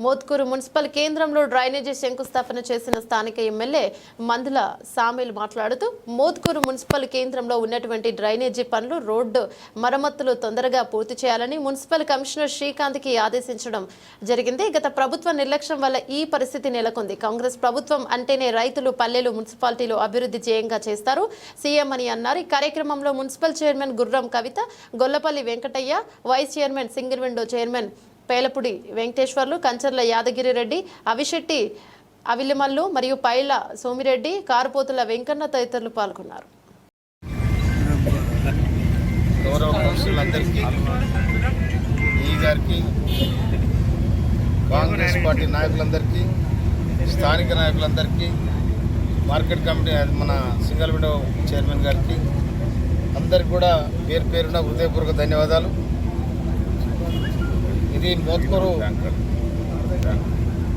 Mothkur municipal కేంద్రంలో drainage శంకుస్థాపన చేసిన స్థానిక ఎమ్మెల్యే మందుల సామిల్ మాట్లాడుతూ మోత్కూరు మున్సిపల్ కేంద్రంలో ఉన్నటువంటి డ్రైనేజీ పనులు రోడ్డు మరమ్మతులు తొందరగా పూర్తి చేయాలని మున్సిపల్ కమిషనర్ శ్రీకాంత్కి ఆదేశించడం జరిగింది. గత ప్రభుత్వ నిర్లక్ష్యం వల్ల ఈ పరిస్థితి నెలకొంది. కాంగ్రెస్ ప్రభుత్వం అంటేనే రైతులు పల్లెలు మున్సిపాలిటీలు అభివృద్ధి చేయంగా చేస్తారు. సీఎం అని అన్నారు. ఈ కార్యక్రమంలో municipal chairman Gurram Kavitha Gollapalli Venkataiah vice chairman single window chairman Pelapudi Venkateswarlu Kancharla Yadagiri Reddy Avishetti Avilimallu మరియు పైల సోమిరెడ్డి కారుపోతుల వెంకన్న తదితరులు పాల్గొన్నారు. గౌరవ కౌన్సిలర్లందరికీ ఈ గారికి కాంగ్రెస్ పార్టీ నాయకులందరికీ స్థానిక నాయకులందరికీ మార్కెట్ కమిటీ అది మన సింగల్ విండో చైర్మన్ గారికి అందరికి కూడా పేరు పేరున హృదయపూర్వక ధన్యవాదాలు. ఇది మోత్కూరు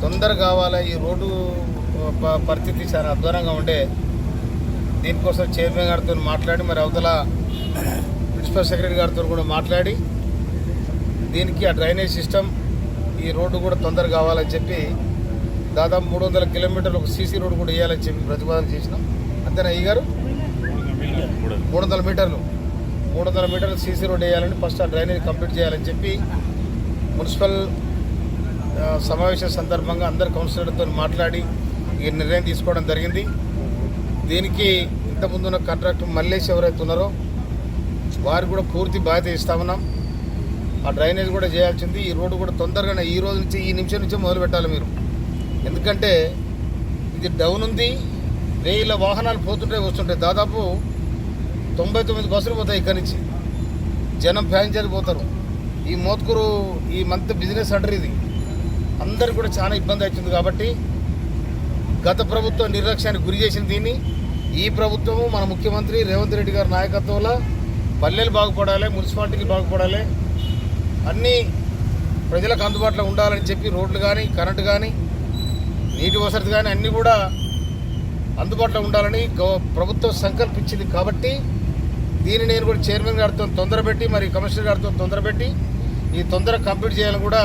తొందర కావాలా? ఈ రోడ్డు ప- పరిస్థితి చాలా అధ్వానంగా ఉండే. దీనికోసం చైర్మన్ గారితో మాట్లాడి మరి అవతల ప్రిన్సిపల్ సెక్రటరీ గారితో కూడా మాట్లాడి దీనికి ఆ డ్రైనేజ్ సిస్టమ్ ఈ రోడ్డు కూడా తొందర కావాలని చెప్పి దాదాపు మూడు వందల కిలోమీటర్లు ఒక సీసీ రోడ్డు కూడా వేయాలని చెప్పి ప్రతిపాదన చేసినాం. అంతేనా అయ్య గారు? మూడు వందల మీటర్లు. మూడు వందల మీటర్లు సీసీ రోడ్ వేయాలని ఫస్ట్ ఆ డ్రైనేజ్ కంప్లీట్ చేయాలని చెప్పి మున్సిపల్ సమావేశం సందర్భంగా అందరు కౌన్సిలర్తో మాట్లాడి ఈ నిర్ణయం తీసుకోవడం జరిగింది. దీనికి ఇంతకుముందున్న కాంట్రాక్టర్ మల్లేసి ఎవరైతే ఉన్నారో వారు కూడా పూర్తి బాధ్యత ఇస్తా ఉన్నాం. ఆ డ్రైనేజ్ కూడా చేయాల్సింది. ఈ రోడ్డు కూడా తొందరగానే ఈ రోజు నుంచి ఈ నిమిషం నుంచే మొదలు పెట్టాలి మీరు. ఎందుకంటే ఇది డౌన్ ఉంది. వేల వాహనాలు పోతుంటే వస్తుంటాయి. దాదాపు తొంభై తొమ్మిది బస్సులు పోతాయి ఇక్కడి నుంచి. జనం ప్యాసింజర్లు పోతారు. ఈ మోత్కూరు ఈ మంత్ బిజినెస్ అంటారు ఇది. అందరికి కూడా చాలా ఇబ్బంది అవుతుంది కాబట్టి గత ప్రభుత్వం నిర్లక్ష్యానికి గురి చేసిన దీన్ని. ఈ ప్రభుత్వము మన ముఖ్యమంత్రి రేవంత్ రెడ్డి గారి నాయకత్వంలో పల్లెలు బాగుపడాలి మున్సిపాలిటీకి బాగుపడాలి అన్నీ ప్రజలకు అందుబాటులో ఉండాలని చెప్పి రోడ్లు కానీ కరెంటు కానీ నీటి వసతి కానీ అన్నీ కూడా అందుబాటులో ఉండాలని ప్రభుత్వం సంకల్పించింది కాబట్టి దీన్ని నేను కూడా చైర్మన్ గారితో తొందరపెట్టి మరి కమిషనర్ గారితో తొందరపెట్టి ఈ తొందర కంప్లీట్ చేయాలని కూడా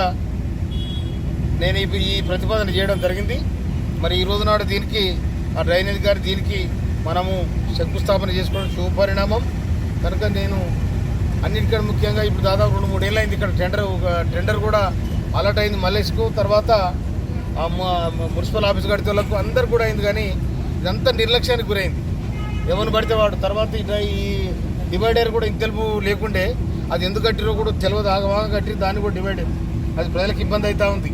నేను ఈ ఈ ప్రతిపాదన చేయడం జరిగింది. మరి ఈ రోజు నాడు దీనికి ఆ డ్రైనేజ్ గారి దీనికి మనము శంకుస్థాపన చేసుకోవడం శుభపరిణామం. కనుక నేను అన్నిటికంటే ముఖ్యంగా ఇప్పుడు దాదాపు రెండు మూడు అయింది ఇక్కడ టెండర్ ఒక టెండర్ కూడా అలర్ట్ అయింది మల్లేష్కు. తర్వాత మున్సిపల్ ఆఫీస్ గడితలకు అందరు కూడా అయింది కానీ ఇదంతా నిర్లక్ష్యానికి గురైంది. ఎవరిని పడితే వాడు. తర్వాత ఈ డివైడర్ కూడా ఇంతెలుపు లేకుండే అది ఎందుకు కట్టిరో కూడా తెలియదు ఆగవాగా కట్టి దాన్ని కూడా డివైడ్ అది ప్రజలకు ఇబ్బంది అవుతా ఉంది.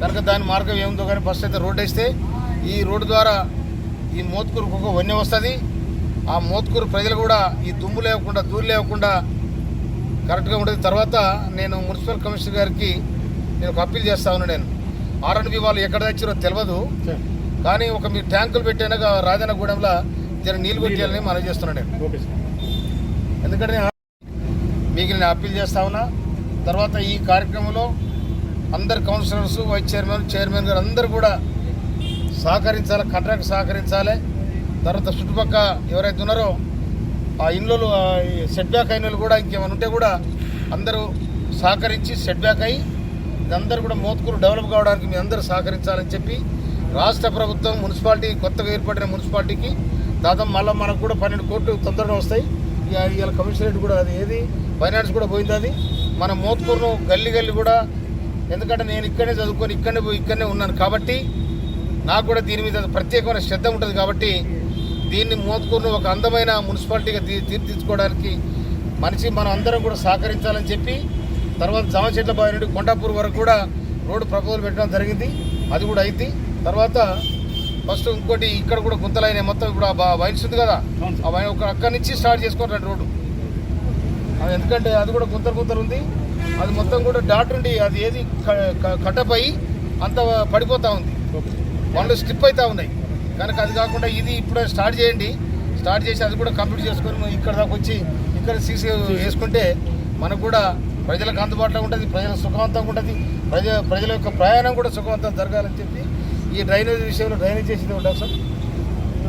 కనుక దాని మార్గం ఏముందో కానీ ఫస్ట్ అయితే రోడ్ వేస్తే ఈ రోడ్డు ద్వారా ఈ మోత్కూరుకు ఒక వన్య వస్తుంది. ఆ మోత్కూరు ప్రజలు కూడా ఈ దుమ్ము లేకుండా దూరు లేకుండా కరెక్ట్గా ఉంటుంది తర్వాత నేను మున్సిపల్ కమిషనర్ గారికి నేను ఒక అప్పీల్ చేస్తా ఉన్నాను నేను. ఆర్ఎండ్బి వాళ్ళు ఎక్కడ తెచ్చారో తెలియదు కానీ ఒక మీరు ట్యాంకులు పెట్టాక రాజన్నగూడెంలో జర నీళ్ళు కొట్టేయాలని మనం చేస్తున్నాను నేను. ఎందుకంటే మీకు నేను అప్పీల్ చేస్తా ఉన్నా. తర్వాత ఈ కార్యక్రమంలో అందరు కౌన్సిలర్స్ వైస్ చైర్మన్ చైర్మన్ గారు అందరూ కూడా సహకరించాలి కాంట్రాక్ట్ సహకరించాలి. తర్వాత చుట్టుపక్క ఎవరైతే ఉన్నారో ఆ ఇండ్లు సెట్ బ్యాక్ అయిన వాళ్ళు కూడా ఇంకేమైనా ఉంటే కూడా అందరూ సహకరించి సెట్ బ్యాక్ అయ్యి ఇదందరూ కూడా మోత్కూరు డెవలప్ కావడానికి మీ అందరూ సహకరించాలని చెప్పి రాష్ట్ర ప్రభుత్వం మున్సిపాలిటీ కొత్తగా ఏర్పడిన మున్సిపాలిటీకి దాదాపు మళ్ళీ మనకు కూడా పన్నెండు కోట్లు తొందరగా వస్తాయి. ఇక ఇవాళ కమిషనరేట్ కూడా అది ఏది ఫైనాన్స్ కూడా పోయింది అది. మన మోత్కూరును గల్లీ గల్లీ కూడా ఎందుకంటే నేను ఇక్కడనే చదువుకొని ఇక్కడనే పోయి ఇక్కడనే ఉన్నాను కాబట్టి నాకు కూడా దీని మీద ప్రత్యేకమైన శ్రద్ధ ఉంటుంది కాబట్టి దీన్ని మోత్కూరును ఒక అందమైన మున్సిపాలిటీగా తీ తీర్చిదిద్దుకోవడానికి మనిషి మనం అందరం కూడా సహకరించాలని చెప్పి తర్వాత జామచెట్ల బావి నుండి కొండాపూర్ వరకు కూడా రోడ్డు ప్రపోజల్ పెట్టడం జరిగింది. అది కూడా అయింది. తర్వాత ఫస్ట్ ఇంకోటి ఇక్కడ కూడా గుంతలైన మొత్తం ఇప్పుడు ఆ బా- వైన్స్ ఉంది కదా ఆ వైన్ ఒక అక్కడి నుంచి స్టార్ట్ చేసుకోండి రోడ్డు. ఎందుకంటే అది కూడా గుంతలు గుంతలు ఉంది. అది మొత్తం కూడా డాట్ ఉండి అది ఏది కటప్ అయ్యి అంత పడిపోతూ ఉంది. వాళ్ళు స్టిప్ అవుతూ ఉన్నాయి. కనుక అది కాకుండా ఇది ఇప్పుడే స్టార్ట్ చేయండి. స్టార్ట్ చేసి అది కూడా కంప్లీట్ చేసుకొని ఇక్కడ దాకా వచ్చి ఇక్కడ సీసీ వేసుకుంటే మనకు కూడా ప్రజలకు అందుబాటులో ఉంటుంది ప్రజల సుఖవంతంగా ఉంటుంది ప్రజ ప్రజల యొక్క ప్రయాణం కూడా సుఖవంతం జరగాలని చెప్పి ఈ డ్రైనేజ్ విషయంలో డ్రైనేజ్ చేసేది ఉంటాం సార్.